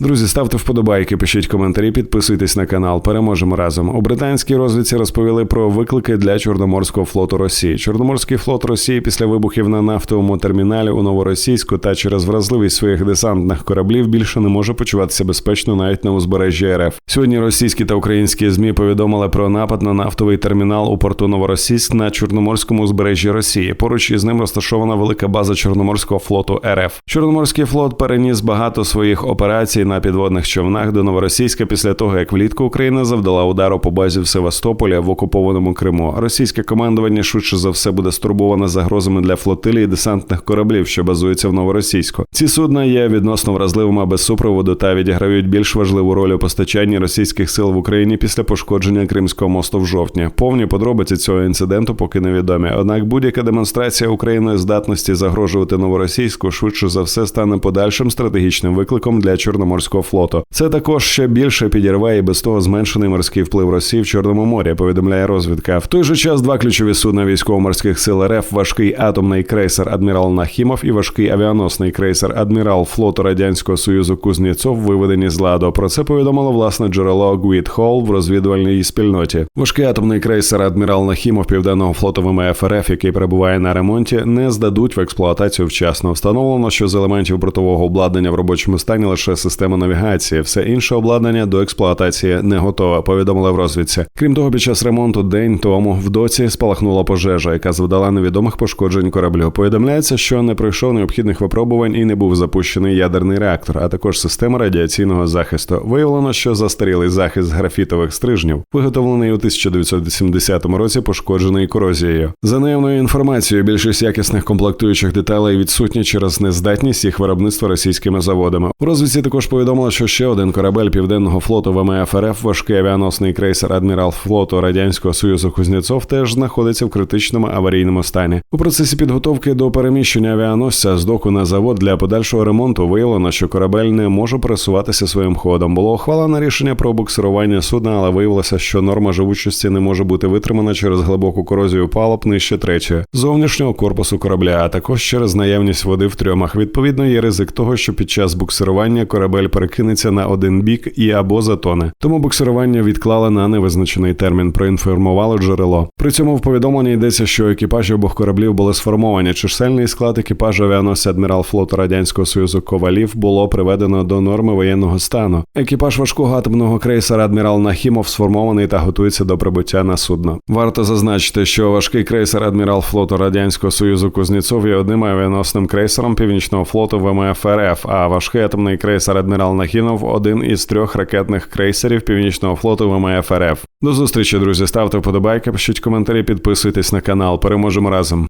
Друзі, ставте вподобайки, пишіть коментарі, підписуйтесь на канал. Переможемо разом. У британській розвідці розповіли про виклики для Чорноморського флоту Росії. Чорноморський флот Росії після вибухів на нафтовому терміналі у Новоросійську та через вразливість своїх десантних кораблів більше не може почуватися безпечно навіть на узбережжі РФ. Сьогодні російські та українські змі повідомили про напад на нафтовий термінал у порту Новоросійськ на Чорноморському узбережжі Росії. Поруч із ним розташована велика база Чорноморського флоту РФ. Чорноморський флот переніс багато своїх операцій на підводних човнах до Новоросійська після того, як влітку Україна завдала удару по базі в Севастополі в окупованому Криму. Російське командування швидше за все буде стурбоване загрозами для флотилії десантних кораблів, що базуються в Новоросійську. Ці судна є відносно вразливими без супроводу та відіграють більш важливу роль у постачанні російських сил в Україні після пошкодження Кримського мосту в жовтні. Повні подробиці цього інциденту поки невідомі. Однак будь-яка демонстрація Україною здатності загрожувати новоросійську швидше за все стане подальшим стратегічним викликом для Чорноморського флоту. Це також ще більше підірве і без того зменшений морський вплив Росії в Чорному морі. Повідомляє розвідка. В той же час два ключові судна військово-морських сил РФ важкий атомний крейсер Адмірал Нахімов і важкий авіаносний крейсер Адмірал флоту радянського союзу Кузнєцов виведені з ладу. Про це повідомило власне джерело Гвіт Холл в розвідувальній спільноті. Важкий атомний крейсер Адмірал Нахімов Південного флоту ВМФ РФ, який перебуває на ремонті, не здадуть в експлуатацію вчасно. Встановлено, що з елементів бортового обладнання в робочому стані лише система навігації, все інше обладнання до експлуатації не готове. Повідомили в розвідці. Крім того, під час ремонту день тому в доці спалахнула пожежа, яка завдала невідомих пошкоджень кораблю. Повідомляється, що не пройшов необхідних випробувань і не був запущений ядерний реактор, а також система радіаційного захисту. Виявлено, що застарілий захист графітових стрижнів, виготовлений у 1980 році, пошкоджений корозією. За наявною інформацією, більшість якісних комплектуючих деталей відсутні через нездатність їх виробництва російськими заводами. У розвідці також повідомили, що ще один корабель південного флоту ВМФ РФ, важкий авіаносний крейсер Адмірал флоту Радянського Союзу Кузнєцов, теж знаходиться в критичному аварійному стані. У процесі підготовки до переміщення авіаносця з доку на завод для подальшого ремонту виявлено, що корабель не може пересуватися своїм ходом. Було ухвалено рішення про буксирування судна, але виявилося, що норма живучості не може бути витримана через глибоку корозію палуб нижче третьої зовнішнього корпусу корабля, а також через наявність води в трьомах. Відповідно, є ризик того, що під час буксирування корабель перекинеться на один бік і або затоне. Тому буксирування відклали на невизначений термін. Проінформувало джерело. При цьому в повідомленні йдеться, що екіпажі обох кораблів були сформовані. Чисельний склад екіпажу авіаносця адмірал флоту радянського союзу Ковалів було приведено до норми воєнного стану. Екіпаж важкого атомного крейсера адмірал Нахімов сформований та готується до прибуття на судно. Варто зазначити, що важкий крейсер адмірал флоту радянського союзу Кузнєцов є одним авіаносним крейсером північного флоту ВМФ РФ, а важкий атомний крейсер адмірал Нахімов один із трьох ракетних крейсерів північного флоту ВМФ РФ. До зустрічі, друзі. Ставте вподобайки, пишіть коментарі, підписуйтесь на канал. Переможемо разом.